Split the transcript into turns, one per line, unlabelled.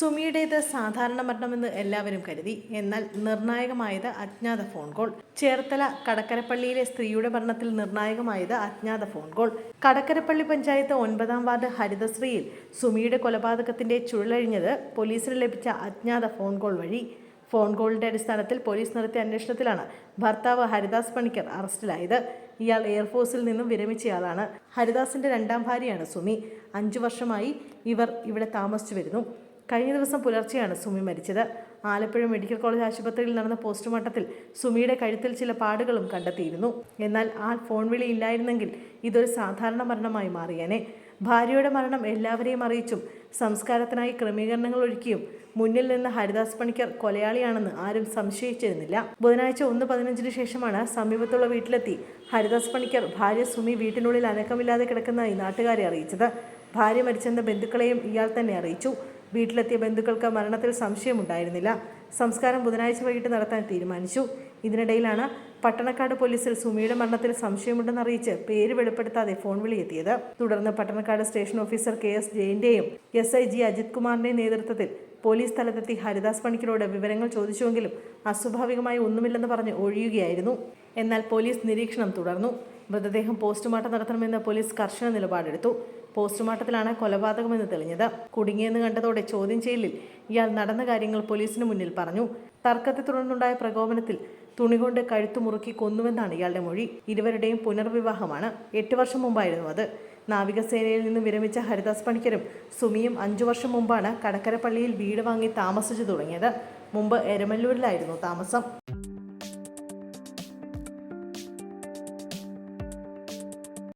സുമിയുടേത് സാധാരണ മരണമെന്ന് എല്ലാവരും കരുതി. എന്നാൽ നിർണായകമായത് അജ്ഞാത ഫോൺ കോൾ. ചേർത്തല കടക്കരപ്പള്ളിയിലെ സ്ത്രീയുടെ മരണത്തിൽ നിർണായകമായത് അജ്ഞാത ഫോൺ കോൾ. കടക്കരപ്പള്ളി പഞ്ചായത്ത് ഒൻപതാം വാർഡ് ഹരിതശ്രീയിൽ സുമിയുടെ കൊലപാതകത്തിന്റെ ചുഴലഴിഞ്ഞത് പോലീസിന് ലഭിച്ച അജ്ഞാത ഫോൺ കോൾ വഴി. ഫോൺ കോളിന്റെ അടിസ്ഥാനത്തിൽ പോലീസ് നടത്തിയ അന്വേഷണത്തിലാണ് ഭർത്താവ് ഹരിദാസ് പണിക്കർ അറസ്റ്റിലായത്. ഇയാൾ എയർഫോഴ്സിൽ നിന്നും വിരമിച്ചയാളാണ്. ഹരിദാസിന്റെ രണ്ടാം ഭാര്യയാണ് സുമി. അഞ്ചു വർഷമായി ഇവർ ഇവിടെ താമസിച്ചു വരുന്നു. കഴിഞ്ഞ ദിവസം പുലർച്ചെയാണ് സുമി മരിച്ചത്. ആലപ്പുഴ മെഡിക്കൽ കോളേജ് ആശുപത്രിയിൽ നടന്ന പോസ്റ്റ്മോർട്ടത്തിൽ സുമിയുടെ കഴുത്തിൽ ചില പാടുകളും കണ്ടെത്തിയിരുന്നു. എന്നാൽ ആ ഫോൺ വിളി ഇല്ലായിരുന്നെങ്കിൽ ഇതൊരു സാധാരണ മരണമായി മാറിയേനെ. ഭാര്യയുടെ മരണം എല്ലാവരെയും അറിയിച്ചും സംസ്കാരത്തിനായി ക്രമീകരണങ്ങൾ ഒരുക്കിയും മുന്നിൽ നിന്ന് ഹരിദാസ് പണിക്കർ കൊലയാളിയാണെന്ന് ആരും സംശയിച്ചിരുന്നില്ല. ബുധനാഴ്ച ഒന്ന് പതിനഞ്ചിന് ശേഷമാണ് സമീപത്തുള്ള വീട്ടിലെത്തി ഹരിദാസ് പണിക്കർ ഭാര്യ സുമി വീട്ടിനുള്ളിൽ അനക്കമില്ലാതെ കിടക്കുന്നതായി നാട്ടുകാരെ അറിയിച്ചത്. ഭാര്യ മരിച്ചെന്ന ബന്ധുക്കളെയും ഇയാൾ തന്നെ അറിയിച്ചു. വീട്ടിലെത്തിയ ബന്ധുക്കൾക്ക് മരണത്തിൽ സംശയമുണ്ടായിരുന്നില്ല. സംസ്കാരം ബുധനാഴ്ച വൈകിട്ട് നടത്താൻ തീരുമാനിച്ചു. ഇതിനിടയിലാണ് പട്ടണക്കാട് പോലീസിൽ സുമിയുടെ മരണത്തിൽ സംശയമുണ്ടെന്ന് അറിയിച്ച് പേര് വെളിപ്പെടുത്താതെ ഫോൺ വിളിയെത്തിയത്. തുടർന്ന് Pattanakkad station officer K S ജയിന്റെയും S I G Ajith കുമാറിന്റെയും നേതൃത്വത്തിൽ പോലീസ് സ്ഥലത്തെത്തി ഹരിദാസ് പണിക്കരോട് വിവരങ്ങൾ ചോദിച്ചുവെങ്കിലും അസ്വാഭാവികമായി ഒന്നുമില്ലെന്ന് പറഞ്ഞ് ഒഴിയുകയായിരുന്നു. എന്നാൽ പോലീസ് നിരീക്ഷണം തുടർന്നു. മൃതദേഹം പോസ്റ്റ്മോർട്ടം നടത്തണമെന്ന് പോലീസ് കർശന നിലപാടെടുത്തു. പോസ്റ്റ്മോർട്ടത്തിലാണ് കൊലപാതകമെന്ന് തെളിഞ്ഞത്. കുടുങ്ങിയെന്ന് കണ്ടതോടെ ചോദ്യം ചെയ്യലിൽ ഇയാൾ നടന്ന കാര്യങ്ങൾ പോലീസിന് മുന്നിൽ പറഞ്ഞു. തർക്കത്തെ തുടർന്നുണ്ടായ പ്രകോപനത്തിൽ തുണികൊണ്ട് കഴുത്തു മുറുക്കി കൊന്നുവെന്നാണ് ഇയാളുടെ മൊഴി. ഇരുവരുടെയും പുനർവിവാഹമാണ്. എട്ട് വർഷം മുമ്പായിരുന്നു അത്. നാവികസേനയിൽ നിന്ന് വിരമിച്ച ഹരിദാസ് പണിക്കരും സുമിയും അഞ്ചു വർഷം മുമ്പാണ് കടക്കരപ്പള്ളിയിൽ വീട് വാങ്ങി താമസിച്ചു തുടങ്ങിയത്. മുമ്പ് എരമല്ലൂരിലായിരുന്നു താമസം.